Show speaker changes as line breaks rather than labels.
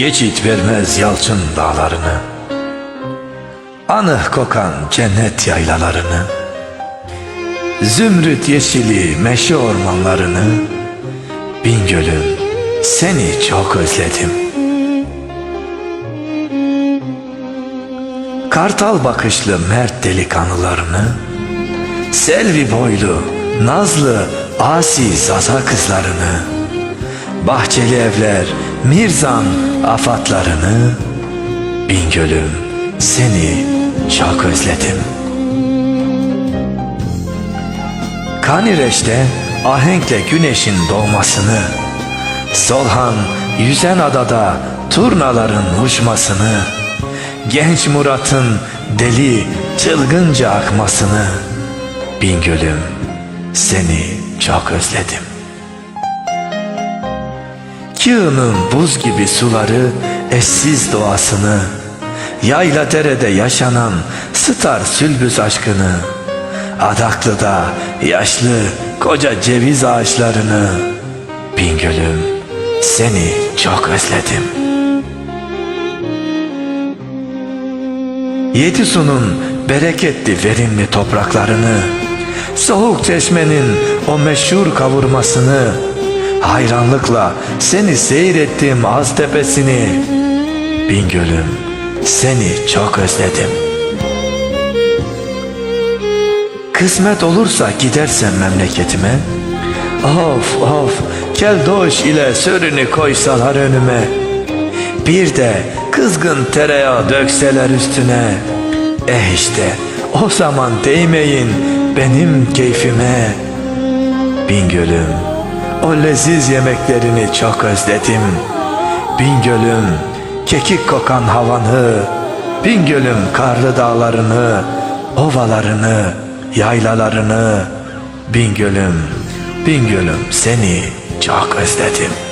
Geçit vermez yalçın dağlarını. Anıh kokan cennet yaylalarını. Zümrüt yeşili meşe ormanlarını. Bingöl'üm seni çok özledim. Kartal bakışlı mert delikanlılarını. Selvi boylu, nazlı, asi zaza kızlarını Bahçeli evler, mirzan afatlarını Bingöl'üm seni çok özledim. Kanireç'te ahenkle güneşin doğmasını Solhan yüzen adada turnaların uçmasını Genç Murat'ın deli çılgınca akmasını Bingöl'üm seni çok özledim Kığının buz gibi suları eşsiz doğasını Yayla derede yaşanan star sülbüs aşkını Adaklı'da yaşlı koca ceviz ağaçlarını. Bingöl'üm seni çok özledim. Yedisu'nun bereketli verimli topraklarını Soğuk çeşmenin o meşhur kavurmasını Hayranlıkla seni seyrettim az tepesini. Bingöl'üm seni çok özledim. Kısmet olursa gidersen memleketime Of of keldoş ile sörünü koysalar önüme. Bir de kızgın tereyağı dökseler üstüne. Eh işte o zaman değmeyin benim keyfime. Bingöl'üm o leziz yemeklerini çok özledim. Bingöl'üm kekik kokan havanı Bingöl'üm karlı dağlarını Ovalarını Yaylalarını. Bingöl'üm Bingöl'üm seni çok özledim